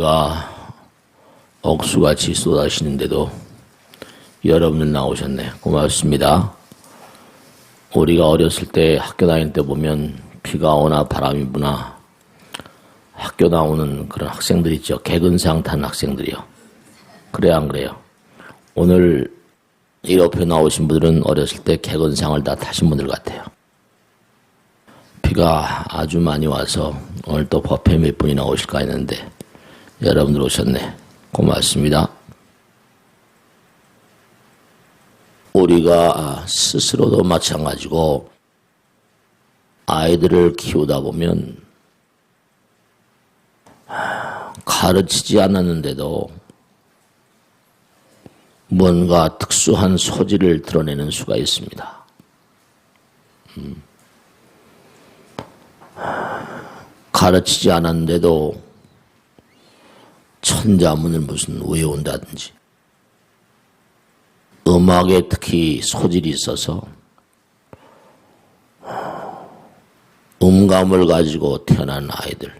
비가 억수같이 쏟아지는데도 여러분들 나오셨네. 고맙습니다. 우리가 어렸을 때 학교 다닐 때 보면 비가 오나 바람이 부나 학교 나오는 그런 학생들 있죠. 개근상 탄 학생들이요. 그래 안 그래요? 오늘 이 옆에 나오신 분들은 어렸을 때 개근상을 다 타신 분들 같아요. 비가 아주 많이 와서 오늘 또 법회 몇 분이나 오실까 했는데 여러분들 오셨네. 고맙습니다. 우리가 스스로도 마찬가지고 아이들을 키우다 보면 가르치지 않았는데도 뭔가 특수한 소질을 드러내는 수가 있습니다. 음. 가르치지 않았는데도 천자문을 무슨 외운다든지 음악에 특히 소질이 있어서 음감을 가지고 태어난 아이들,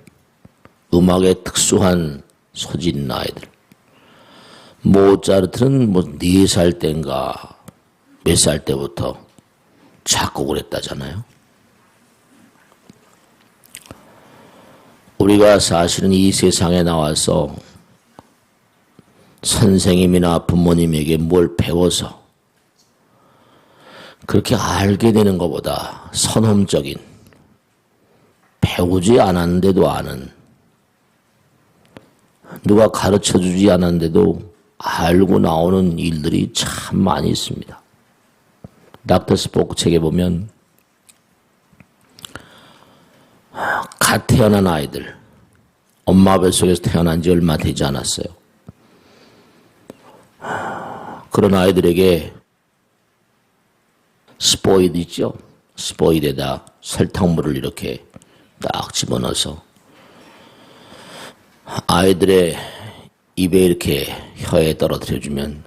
음악에 특수한 소질 있는 아이들. 모차르트는 뭐 네살 땐가 몇 살 때부터 작곡을 했다잖아요. 우리가 사실은 이 세상에 나와서 선생님이나 부모님에게 뭘 배워서 그렇게 알게 되는 것보다 선험적인 배우지 않았는데도 아는 누가 가르쳐 주지 않았는데도 알고 나오는 일들이 참 많이 있습니다. 닥터 스포크 책에 보면 갓 태어난 아이들, 엄마 뱃속에서 태어난 지 얼마 되지 않았어요. 그런 아이들에게 스포이드 있죠? 스포이드에다 설탕물을 이렇게 딱 집어넣어서 아이들의 입에 이렇게 혀에 떨어뜨려주면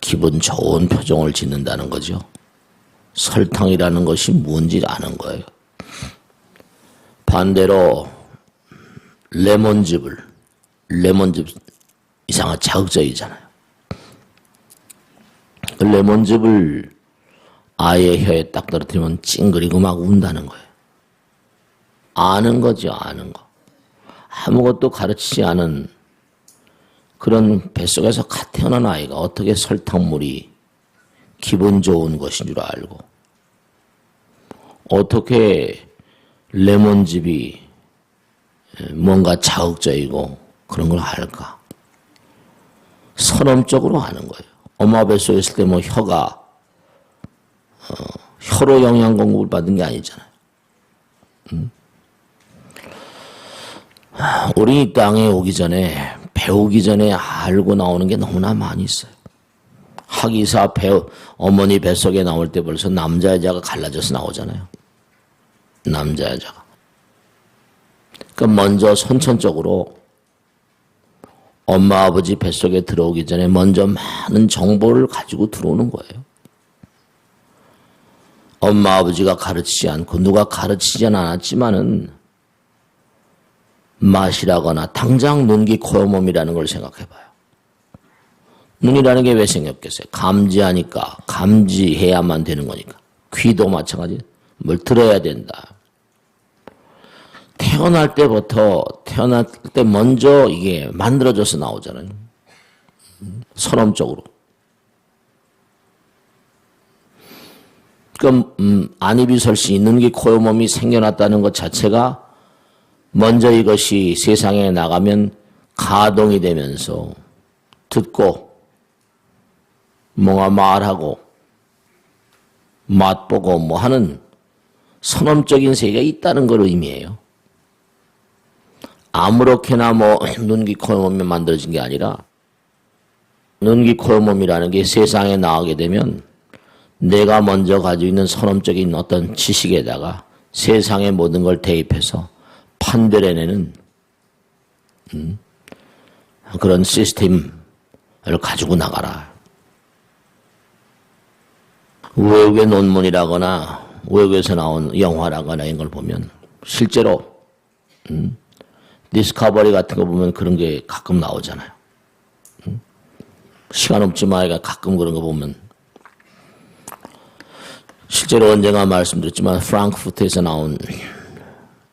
기분 좋은 표정을 짓는다는 거죠. 설탕이라는 것이 뭔지 아는 거예요. 반대로 레몬즙을 레몬즙 이상한 자극적이잖아요. 그 레몬즙을 아이의 혀에 딱 떨어뜨리면 찡그리고 막 운다는 거예요. 아는 거죠, 아는 거. 아무것도 가르치지 않은 그런 뱃속에서 갓 태어난 아이가 어떻게 설탕물이 기분 좋은 것인 줄 알고, 어떻게 레몬즙이 뭔가 자극적이고 그런 걸 알까? 선험적으로 아는 거예요. 엄마 뱃속에 있을 때 뭐 혀가 어, 혀로 영양 공급을 받은 게 아니잖아요. 음? 우리 이 땅에 오기 전에 배우기 전에 알고 나오는 게 너무나 많이 있어요. 학이사 배우 어머니 뱃속에 나올 때 벌써 남자 여자가 갈라져서 나오잖아요. 남자 여자가. 그 먼저 선천적으로 엄마 아버지 뱃속에 들어오기 전에 먼저 많은 정보를 가지고 들어오는 거예요. 엄마 아버지가 가르치지 않고 누가 가르치지 않았지만은 맛이라거나 당장 눈기 코요 몸이라는 걸 생각해봐요. 눈이라는 게 왜 생겼겠어요? 감지하니까 감지해야만 되는 거니까 귀도 마찬가지 뭘 들어야 된다. 태어날 때부터 태어날 때 먼저 이게 만들어져서 나오잖아요. 선험적으로. 그럼 음, 안입이설시 있는 게 코요 몸이 생겨났다는 것 자체가 먼저 이것이 세상에 나가면 가동이 되면서 듣고 뭔가 말하고 맛보고 뭐 하는 선험적인 세계가 있다는 걸 의미해요. 아무렇게나 뭐 눈기 코몸이 만들어진 게 아니라 눈기 코몸이라는 게 세상에 나가게 되면 내가 먼저 가지고 있는 선험적인 어떤 지식에다가 세상의 모든 걸 대입해서 판별해내는 음, 그런 시스템을 가지고 나가라. 외국의 논문이라거나 외국에서 나온 영화라거나 이런 걸 보면 실제로 음, 디스커버리 같은 거 보면 그런 게 가끔 나오잖아요. 응? 시간 없지만 가끔 그런 거 보면 실제로 언젠가 말씀드렸지만 프랑크푸르트에서 나온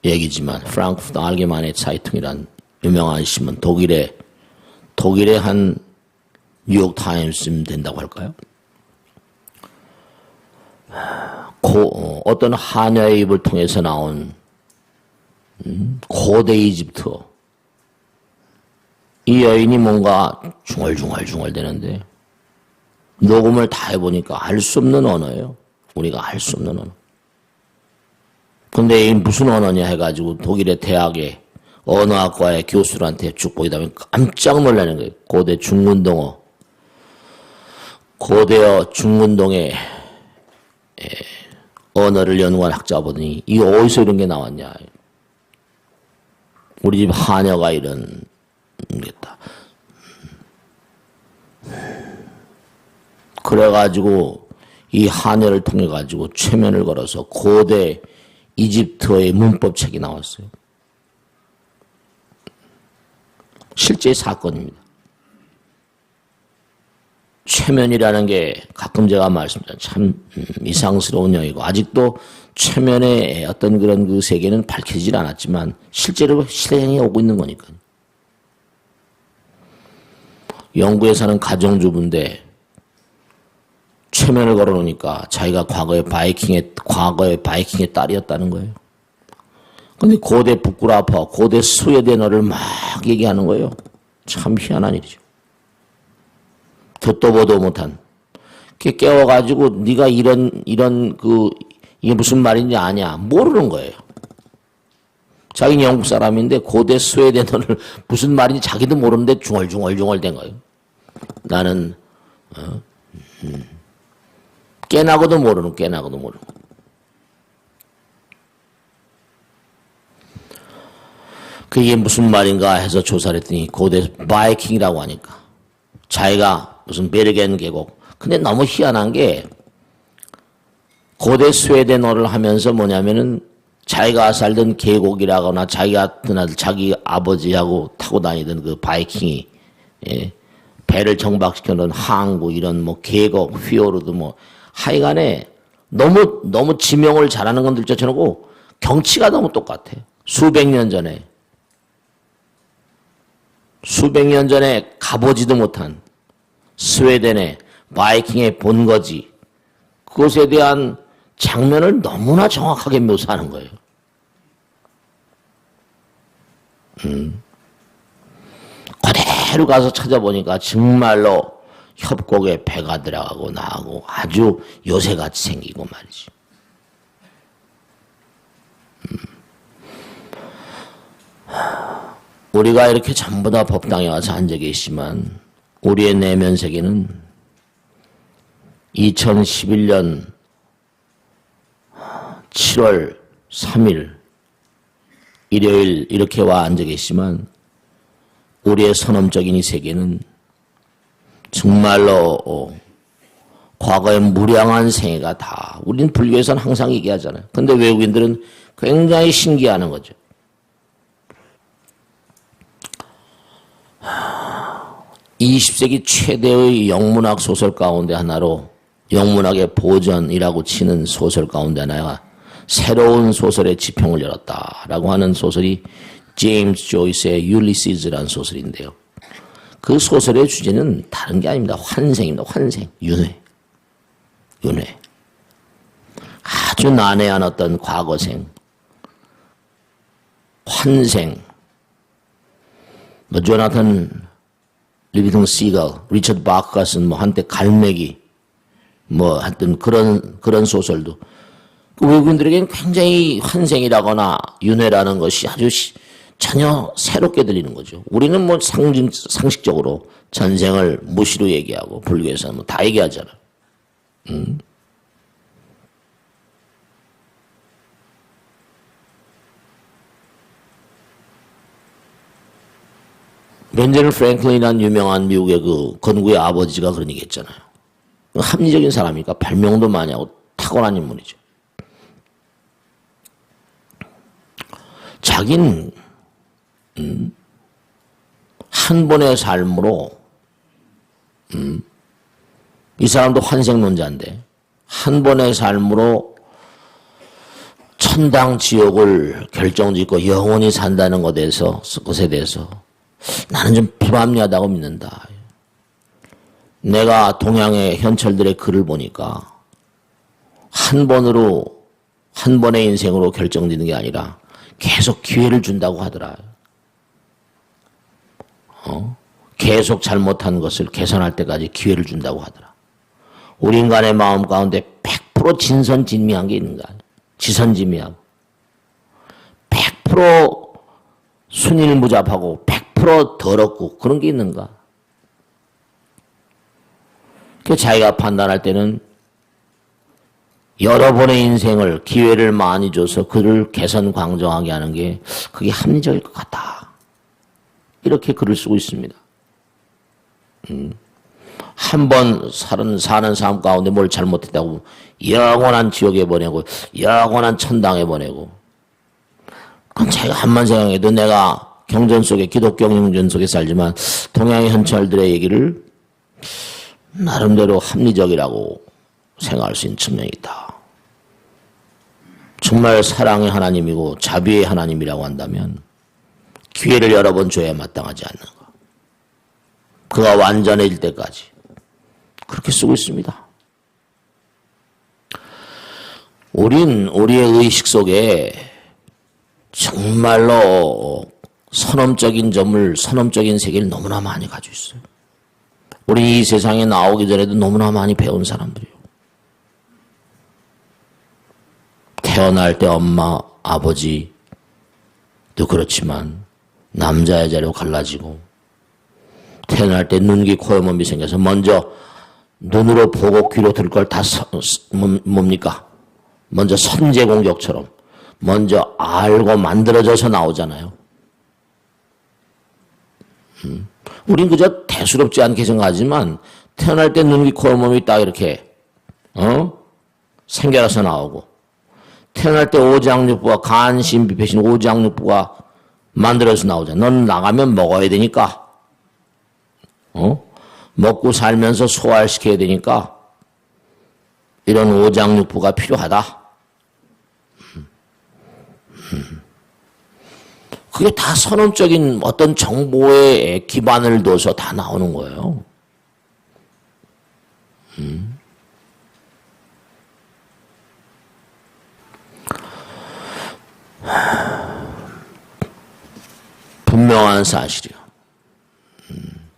얘기지만 프랑크푸르트 알게마네 차이퉁이란 유명한 신문 독일의 독일의 한 뉴욕 타임스쯤 된다고 할까요? 고, 어, 떤 한여의 입을 통해서 나온 음, 고대 이집트어 이 여인이 뭔가 중얼중얼중얼 되는데 녹음을 다 해보니까 알 수 없는 언어예요. 우리가 알 수 없는 언어. 근데 이 무슨 언어냐 해가지고 독일의 대학의 언어학과의 교수들한테 쭉 보이다 보니 깜짝 놀라는 거예요. 고대 중문동어. 고대어 중문동의 언어를 연구한 학자 보더니 이 어디서 이런 게 나왔냐. 우리 집 하녀가 이런 겠다. 그래가지고 이 하녀를 통해 가지고 최면을 걸어서 고대 이집트어의 문법책이 나왔어요. 실제 사건입니다. 최면이라는 게 가끔 제가 말씀드린 참 음, 이상스러운 영이고 아직도 최면의 어떤 그런 그 세계는 밝혀지질 않았지만 실제로 실행이 오고 있는 거니까요. 영국에 사는 가정주부인데 최면을 걸어놓으니까 자기가 과거에 바이킹의 과거의 바이킹의 딸이었다는 거예요. 근데 고대 부끄라파 고대 스웨덴어를 막 얘기하는 거예요. 참 희한한 일이죠. 듣도 보도 못한. 깨워가지고 네가 이런 이런 그 이게 무슨 말인지 아냐 모르는 거예요. 자기는 영국 사람인데 고대 스웨덴어를 무슨 말인지 자기도 모르는데 중얼중얼중얼 된 거예요. 나는 어? 음. 깨나고도 모르는 깨나고도 모르는. 그게 무슨 말인가 해서 조사를 했더니 고대 바이킹이라고 하니까 자기가 무슨 베르겐 계곡. 근데 너무 희한한 게 고대 스웨덴어를 하면서 뭐냐면은 자기가 살던 계곡이라거나 자기가 드나들 자기 아버지하고 타고 다니던 그 바이킹이 예, 배를 정박시켜 놓은 항구 이런 뭐 계곡 휘오르드 뭐 하여간에 너무 너무 지명을 잘하는 건들 쫓아놓고 경치가 너무 똑같아. 수백 년 전에 수백 년 전에 가보지도 못한 스웨덴의 바이킹의 본거지 그것에 대한 장면을 너무나 정확하게 묘사하는 거예요. 음. 그대로 가서 찾아보니까 정말로 협곡에 배가 들어가고 나하고 아주 요새같이 생기고 말이지. 음. 우리가 이렇게 전부 다 법당에 와서 앉아 계시지만 우리의 내면 세계는 2011년 7월 3일 일요일 이렇게 와 앉아 계시지만 우리의 선험적인 이 세계는 정말로 어, 과거의 무량한 생애가 다 우리는 불교에서는 항상 얘기하잖아요. 근데 외국인들은 굉장히 신기하는 거죠. 20세기 최대의 영문학 소설 가운데 하나로 영문학의 보전이라고 치는 소설 가운데 하나가 새로운 소설의 지평을 열었다라고 하는 소설이 제임스 조이스의 율리시즈라는 소설인데요. 그 소설의 주제는 다른 게 아닙니다. 환생입니다. 환생, 윤회. 윤회. 아주 난해한 어떤 과거생, 환생, 뭐 조나탄 리비동 시걸, 리처드 바크가 쓴 뭐 한때 갈매기, 뭐 하여튼 그런 그런 소설도 그 외국인들에게는 굉장히 환생이라거나 윤회라는 것이 아주 시, 전혀 새롭게 들리는 거죠. 우리는 뭐 상징, 상식적으로 전생을 무시로 얘기하고 불교에서는 뭐 다 얘기하잖아. 음. 벤제는 프랭클린이라는 유명한 미국의 그 건구의 아버지가 그런 얘기 했잖아요. 합리적인 사람이니까 발명도 많이 하고 탁월한 인물이죠. 자기는 음, 한 번의 삶으로 음, 이 사람도 환생론자인데 한 번의 삶으로 천당 지옥을 결정짓고 영원히 산다는 것에 대해서 것에 대해서 나는 좀 불합리하다고 믿는다. 내가 동양의 현철들의 글을 보니까 한 번으로 한 번의 인생으로 결정짓는 게 아니라 계속 기회를 준다고 하더라. 어? 계속 잘못한 것을 개선할 때까지 기회를 준다고 하더라. 우리 인간의 마음 가운데 100% 진선진미한 게 있는가? 지선진미하고 100% 순일무잡하고 100% 더럽고 그런 게 있는가? 그 자기가 판단할 때는 여러 번의 인생을 기회를 많이 줘서 그를 개선 광정하게 하는 게 그게 합리적일 것 같다. 이렇게 글을 쓰고 있습니다. 음. 한번 사는, 사는 삶 가운데 뭘 잘못했다고 영원한 지옥에 보내고 영원한 천당에 보내고 그건 자기가 한만 생각해도 내가 경전 속에 기독교 경전 속에 살지만 동양의 현찰들의 얘기를 나름대로 합리적이라고 생각할 수 있는 측면이 있다. 정말 사랑의 하나님이고 자비의 하나님이라고 한다면 기회를 여러 번 줘야 마땅하지 않는가. 그가 완전해질 때까지 그렇게 쓰고 있습니다. 우린 우리의 의식 속에 정말로 선험적인 점을 선험적인 세계를 너무나 많이 가지고 있어요. 우리 이 세상에 나오기 전에도 너무나 많이 배운 사람들이요. 태어날 때 엄마, 아버지도 그렇지만 남자 여자로 갈라지고 태어날 때 눈기 코에 몸이 생겨서 먼저 눈으로 보고 귀로 들을 걸다 뭡니까? 먼저 선제 공격처럼 먼저 알고 만들어져서 나오잖아요. 음. 우린 그저 대수롭지 않게 생각하지만 태어날 때 눈, 귀, 코, 몸이 딱 이렇게 어? 생겨나서 나오고 태어날 때 오장육부가 간, 신, 비폐신 오장육부가 만들어서 나오잖아. 넌 나가면 먹어야 되니까 어? 먹고 살면서 소화시켜야 되니까 이런 오장육부가 필요하다. 그게 다 선언적인 어떤 정보에 기반을 둬서 다 나오는 거예요. 분명한 사실이요. 음.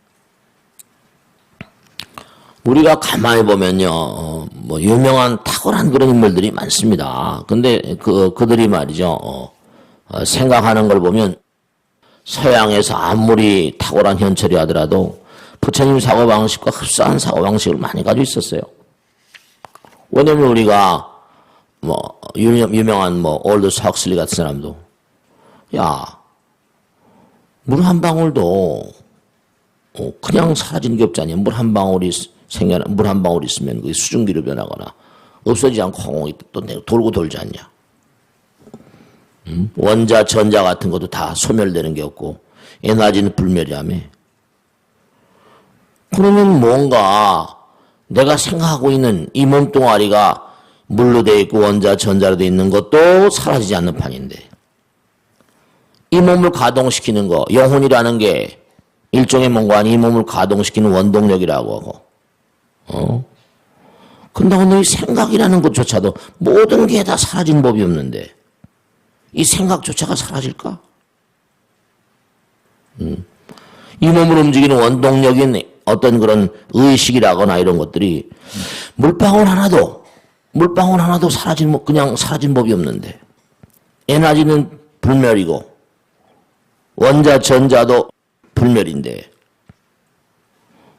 우리가 가만히 보면요, 어, 뭐 유명한 탁월한 그런 인물들이 많습니다. 근데 그 그들이 말이죠. 어, 어, 생각하는 걸 보면 서양에서 아무리 탁월한 현철이 하더라도 부처님 사고 방식과 흡사한 사고 방식을 많이 가지고 있었어요. 왜냐면 우리가 뭐 유명한 뭐 올드 삭슬리 같은 사람도 야 물 한 방울도 어, 그냥 사라지는 게 없잖아요. 물 한 방울이 생겨 물 한 방울 있으면 그게 수증기로 변하거나 없어지지 않고 항공이 또 돌고 돌지 않냐. 음? 원자, 전자 같은 것도 다 소멸되는 게 없고 에너지는 불멸이라며. 그러면 뭔가 내가 생각하고 있는 이 몸뚱아리가 물로 되어 있고 원자, 전자로 되어 있는 것도 사라지지 않는 판인데 이 몸을 가동시키는 거, 영혼이라는 게 일종의 뭔가 이 몸을 가동시키는 원동력이라고 하고 어? 근데 오늘 생각이라는 것조차도 모든 게 다 사라진 법이 없는데 이 생각조차가 사라질까? 음. 이 몸을 움직이는 원동력인 어떤 그런 의식이라거나 이런 것들이 물방울 하나도 물방울 하나도 사라진 뭐 그냥 사라진 법이 없는데. 에너지는 불멸이고 원자 전자도 불멸인데